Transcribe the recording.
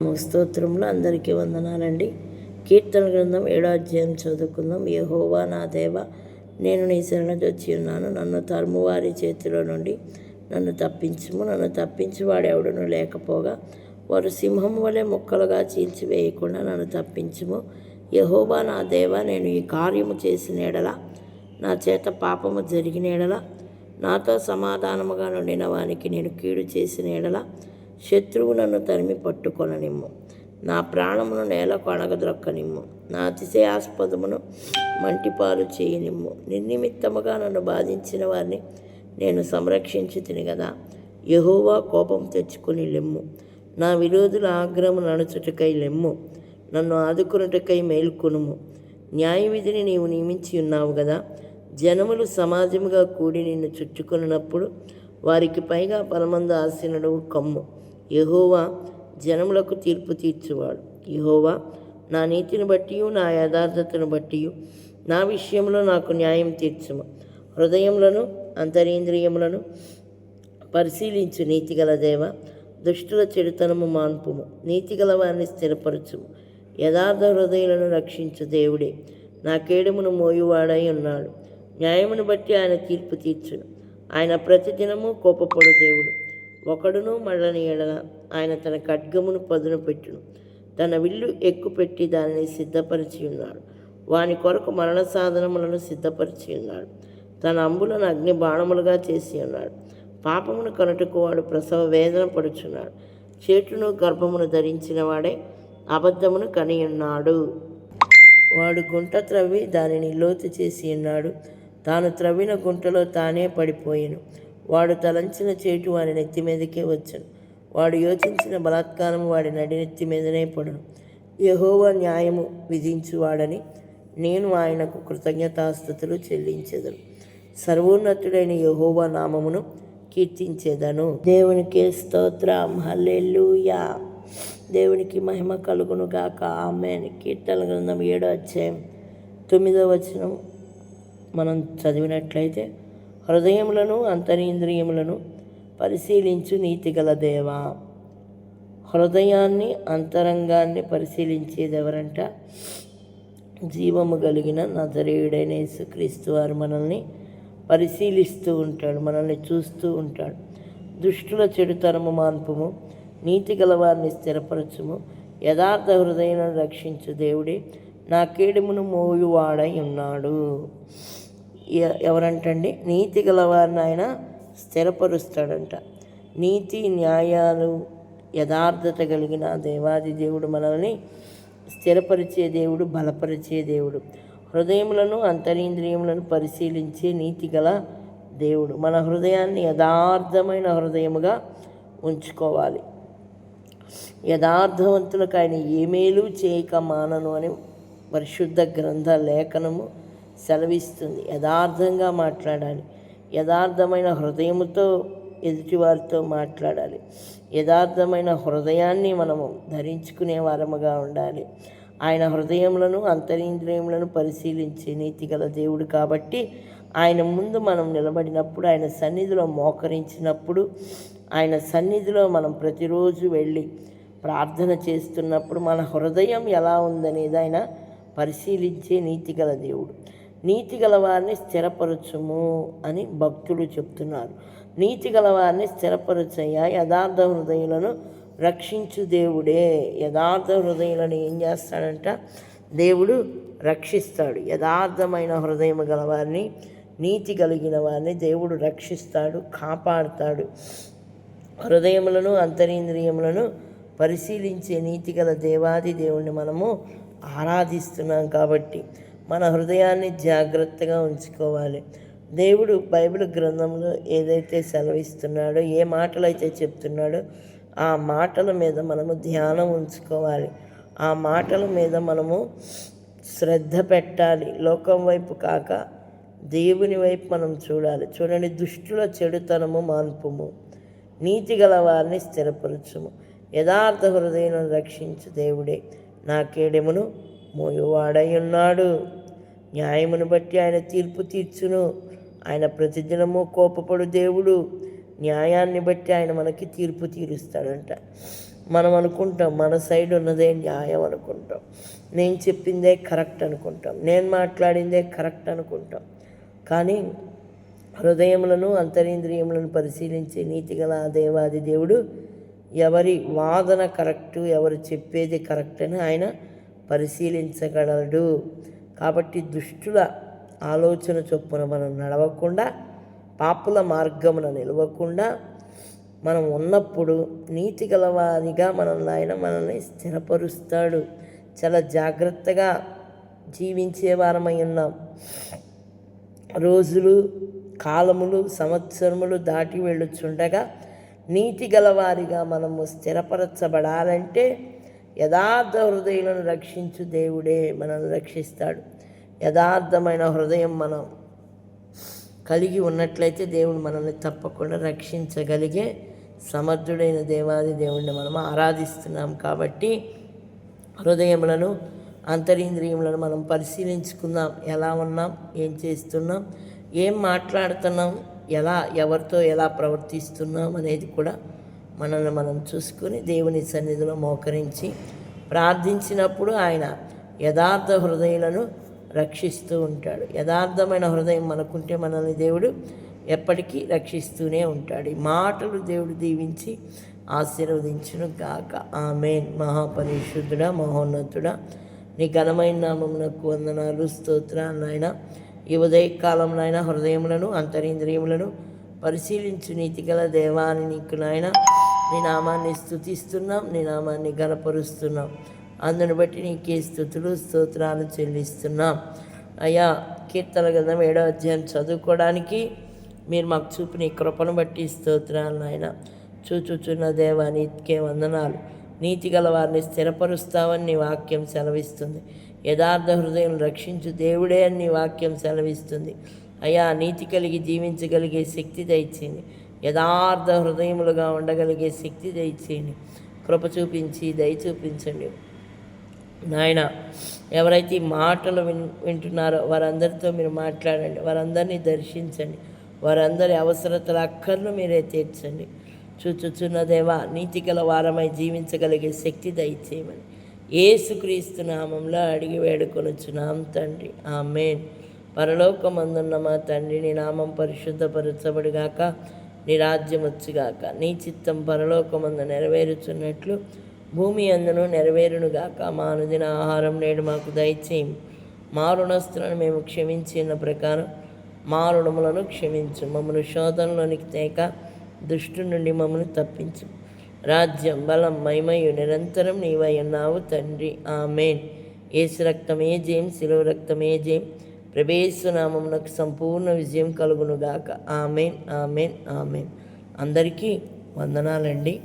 స్తోత్రంలో అందరికీ వందనాలండి. కీర్తన గ్రంథం ఏడో అధ్యాయం చదువుకుందాం. యహోవా నా దేవ నేను నీ శరణొచ్చి ఉన్నాను. నన్ను తరుమువారి చేతిలో నుండి నన్ను తప్పించుము. నన్ను తప్పించి వాడు ఎవడను లేకపోగా వారు సింహం వలె ముక్కలుగా చీల్చివేయకుండా నన్ను తప్పించుము. యహోబా నా దేవ నేను ఈ కార్యము చేసిన ఎడల నా చేత పాపము జరిగిన ఎడల నాతో సమాధానముగా నుండిన వానికి నేను కీడు చేసిన ఎడల శత్రువు నన్ను తరిమి పట్టుకొననిమ్ము. నా ప్రాణమును నేలకు అణగద్రొక్కనిమ్ము నా అతిశయాస్పదమును మంటిపాలు చేయనిమ్ము. నిర్నిమిత్తముగా నన్ను బాధించిన వారిని నేను సంరక్షించి తినగదా కదా యహోవా కోపం తెచ్చుకుని లెమ్ము. నా విరోధుల ఆగ్రహము నడుచుటకై లెమ్ము. నన్ను ఆదుకున్నటకై మేల్కొనుము. న్యాయ విధిని నీవు నియమించి ఉన్నావు కదా జనములు సమాజముగా కూడి నిన్ను చుట్టుకున్నప్పుడు వారికి పైగా పరమంద ఆశీనుడు కమ్ము. యహోవా జనములకు తీర్పు తీర్చువాడు. యహోవా నా నీతిని బట్టి నా యథార్థతను బట్టి నా విషయంలో నాకు న్యాయం తీర్చుము. హృదయములను అంతరేంద్రియములను పరిశీలించు నీతిగల దేవ దుష్టుల చెడుతనము మాన్పుము. నీతిగల వారిని స్థిరపరచుము. యథార్థ హృదయులను రక్షించు దేవుడే నా కేడుమును మోయువాడై ఉన్నాడు. న్యాయమును బట్టి ఆయన తీర్పు తీర్చును. ఆయన ప్రతిదినము కోపపడు దేవుడు. ఒకడును మళ్ళని ఎడల. ఆయన తన ఖడ్గమును పదును పెట్టును. తన విల్లు ఎక్కుపెట్టి దానిని సిద్ధపరిచి ఉన్నాడు వాని కొరకు మరణ సాధనములను సిద్ధపరిచి ఉన్నాడు తన అంబులను అగ్ని బాణములుగా చేసి ఉన్నాడు పాపమును కనుటకు వాడు ప్రసవ వేదన పడుచున్నాడు. చేటును గర్భమును ధరించిన వాడే అబద్ధమును కని ఉన్నాడు వాడు గుంట త్రవ్వి దానిని లోతు చేసి ఉన్నాడు తాను త్రవ్విన గుంటలో తానే పడిపోయాను. వాడు తలంచిన చేటు వాని నెత్తి మీదకే వచ్చను. వాడు యోచించిన బలాత్కారం వాడి నడినెత్తి మీదనే పడను. యహోవ న్యాయము విధించువాడని నేను ఆయనకు కృతజ్ఞతాస్థుతులు చెల్లించేదను. సర్వోన్నతుడైన యహోవ నామమును కీర్తించేదను. దేవునికి స్తోత్రం. హల్లెలూయా. దేవునికి మహిమ కలుగును గాక ఆమె కీర్తన గ్రంథం ఏడో అధ్యాయం తొమ్మిదో వచనం మనం చదివినట్లయితే హృదయములను అంతరింద్రియములను పరిశీలించు నీతిగల దేవా. హృదయాన్ని అంతరంగాన్ని పరిశీలించేదెవరంట? జీవము కలిగిన నజరేయుడైన యేసుక్రీస్తు వారు మనల్ని పరిశీలిస్తూ ఉంటాడు మనల్ని చూస్తూ ఉంటాడు. దుష్టుల చెడుతరము మాన్పుము నీతి గలవారిని స్థిరపరచుము. యథార్థ హృదయం రక్షించు దేవుడే నా కేడుమును మోయువాడై ఉన్నాడు. ఎవరంటండి? నీతి గలవారిని ఆయన స్థిరపరుస్తాడంట. నీతి న్యాయాలు యథార్థత కలిగిన దేవాది దేవుడు మనల్ని స్థిరపరిచే దేవుడు బలపరిచే దేవుడు. హృదయములను అంతరింద్రియములను పరిశీలించే నీతి గల దేవుడు. మన హృదయాన్ని యథార్థమైన హృదయముగా ఉంచుకోవాలి. యథార్థవంతులకు ఆయన ఏమేలు చేయక మానను అని పరిశుద్ధ గ్రంథ లేఖనము సెలవిస్తుంది. యథార్థంగా మాట్లాడాలి. యథార్థమైన హృదయముతో ఎదుటివారితో మాట్లాడాలి. యథార్థమైన హృదయాన్ని మనము ధరించుకునే వారముగా ఉండాలి. ఆయన హృదయములను అంతరింద్రియములను పరిశీలించే నీతిగల దేవుడు కాబట్టి ఆయన ముందు మనం నిలబడినప్పుడు ఆయన సన్నిధిలో మోకరించినప్పుడు ఆయన సన్నిధిలో మనం ప్రతిరోజు వెళ్ళి ప్రార్థన చేస్తున్నప్పుడు మన హృదయం ఎలా ఉందనేది ఆయన పరిశీలించే నీతిగల దేవుడు. నీతి గలవారిని స్థిరపరచుము అని భక్తులు చెప్తున్నారు. నీతి గలవారిని స్థిరపరచయ్యా. యథార్థ హృదయులను రక్షించు దేవుడే. యథార్థ హృదయులను ఏం చేస్తాడంట? దేవుడు రక్షిస్తాడు. యథార్థమైన హృదయం గలవారిని నీతి కలిగిన వారిని దేవుడు రక్షిస్తాడు కాపాడుతాడు. హృదయములను అంతరింద్రియములను పరిశీలించే నీతిగల దేవాది దేవుణ్ణి మనము ఆరాధిస్తున్నాం కాబట్టి మన హృదయాన్ని జాగ్రత్తగా ఉంచుకోవాలి. దేవుడు బైబిల్ గ్రంథంలో ఏదైతే సెలవిస్తున్నాడో ఏ మాటలు అయితే చెప్తున్నాడో ఆ మాటల మీద మనము ధ్యానం ఉంచుకోవాలి. ఆ మాటల మీద మనము శ్రద్ధ పెట్టాలి. లోకం వైపు కాక దేవుని వైపు మనం చూడాలి. చూడండి దుష్టుల చెడుతనము మాన్పుము. నీతి గల వారిని స్థిరపరచుము. యథార్థ హృదయం రక్షించు దేవుడే. నా కేడెమును మోయువాడై ఉన్నాడు న్యాయమును బట్టి ఆయన తీర్పు తీర్చును. ఆయన ప్రతిదినము కోపపడు దేవుడు. న్యాయాన్ని బట్టి ఆయన మనకి తీర్పు తీరుస్తాడంట. మనం అనుకుంటాం మన సైడ్ ఉన్నదే న్యాయం అనుకుంటాం. నేను చెప్పిందే కరెక్ట్ అనుకుంటాం. నేను మాట్లాడిందే కరెక్ట్ అనుకుంటాం. కానీ హృదయములను అంతరేంద్రియములను పరిశీలించే నీతిగల దేవాది దేవుడు ఎవరి వాదన కరెక్టు ఎవరు చెప్పేది కరెక్ట్ అని ఆయన పరిశీలించగలడు. కాబట్టి దుష్టుల ఆలోచన చొప్పున మనం నడవకుండా పాపుల మార్గమున నిలవకుండా మనం ఉన్నప్పుడు నీతి గలవారిగా మనల్ని ఆయన మనల్ని స్థిరపరుస్తాడు. చాలా జాగ్రత్తగా జీవించే వారమై ఉన్నాం. రోజులు కాలములు సంవత్సరములు దాటి వెళ్ళుచుండగా నీతి గలవారిగా మనము స్థిరపరచబడాలంటే యథార్థ హృదయులను రక్షించు దేవుడే మనల్ని రక్షిస్తాడు. యథార్థమైన హృదయం మనం కలిగి ఉన్నట్లయితే దేవుడు మనల్ని తప్పకుండా రక్షించగలిగే సమర్థుడైన దేవాది దేవుణ్ణి మనం ఆరాధిస్తున్నాం కాబట్టి హృదయములను అంతరింద్రియములను మనం పరిశీలించుకుందాం. ఎలా ఉన్నాం? ఏం చేస్తున్నాం? ఏం మాట్లాడుతున్నాం? ఎలా ఎవరితో ఎలా ప్రవర్తిస్తున్నాం అనేది కూడా మనల్ని మనం చూసుకొని దేవుని సన్నిధిలో మోకరించి ప్రార్థించినప్పుడు ఆయన యథార్థ హృదయులను రక్షిస్తూ ఉంటాడు. యథార్థమైన హృదయం మనకుంటే మనల్ని దేవుడు ఎప్పటికీ రక్షిస్తూనే ఉంటాడు. ఈ మాటలు దేవుడు దీవించి ఆశీర్వదించును కాక ఆమె మహాపరిశుద్ధుడ మహోన్నతుడా నీ ఘనమైన నామమునకు వందనాలు స్తోత్ర నాయన. ఈ ఉదయకాలం నాయన హృదయములను అంతరింద్రియములను పరిశీలించు నీతిగల దేవాని నీకు నాయన. నీ నామాన్ని స్థుతిస్తున్నాం నీ నామాన్ని గనపరుస్తున్నాం అందును బట్టి నీకే స్థుతులు స్తోత్రాలు చెల్లిస్తున్నాం. అయ్యా కీర్తన గ్రంథం ఏడో అధ్యాయం చదువుకోవడానికి మీరు మాకు చూపిన ఈ కృపను బట్టి స్తోత్రాలు నాయన. చూచుచున్న దేవా నీతికే వందనాలు. నీతి గల వారిని స్థిరపరుస్తావని నీ వాక్యం సెలవిస్తుంది. యథార్థ హృదయం రక్షించు దేవుడే అని నీ వాక్యం సెలవిస్తుంది. అయ్యా నీతి కలిగి జీవించగలిగే శక్తి దయచింది యథార్థ హృదయములుగా ఉండగలిగే శక్తి దయచేయండి. కృప చూపించి దయ చూపించండి. నాయన ఎవరైతే ఈ మాటలు విన్ వింటున్నారో వారందరితో మీరు మాట్లాడండి. వారందరినీ దర్శించండి. వారందరి అవసరతల అక్కర్ను మీరే తీర్చండి. చూచుచున్న దేవా నీతి గల వారమై జీవించగలిగే శక్తి దయచేయమని ఏసుక్రీస్తు నామంలో అడిగి వేడుకొనుచున్నాం తండ్రి. ఆమెన్. పరలోకమందున్న మా తండ్రి నీ నామం పరిశుద్ధపరచబడిగాక. నీ రాజ్యమొచ్చుగాక నీ చిత్తం పరలోకమందు నెరవేరుచున్నట్లు భూమి అందును నెరవేరునుగాక. మా అనుదిన ఆహారం నేడు మాకు దయచేయం. మా రుణస్తులను మేము క్షమించిన ప్రకారం మా రుణములను క్షమించు. మమ్మల్ని శోధనలోనికి తేక దుష్టు నుండి మమ్మల్ని తప్పించు. రాజ్యం బలం మహిమయు నిరంతరం నీవై ఉన్నావు తండ్రి. ఆమెన్. ఏసు రక్తమే జయం శిలువ రక్తమే జయం. ప్రభేశ్వనామమునకు సంపూర్ణ విజయం కలుగునుగాక. Amen amen amen. అందరికీ వందనాలండి.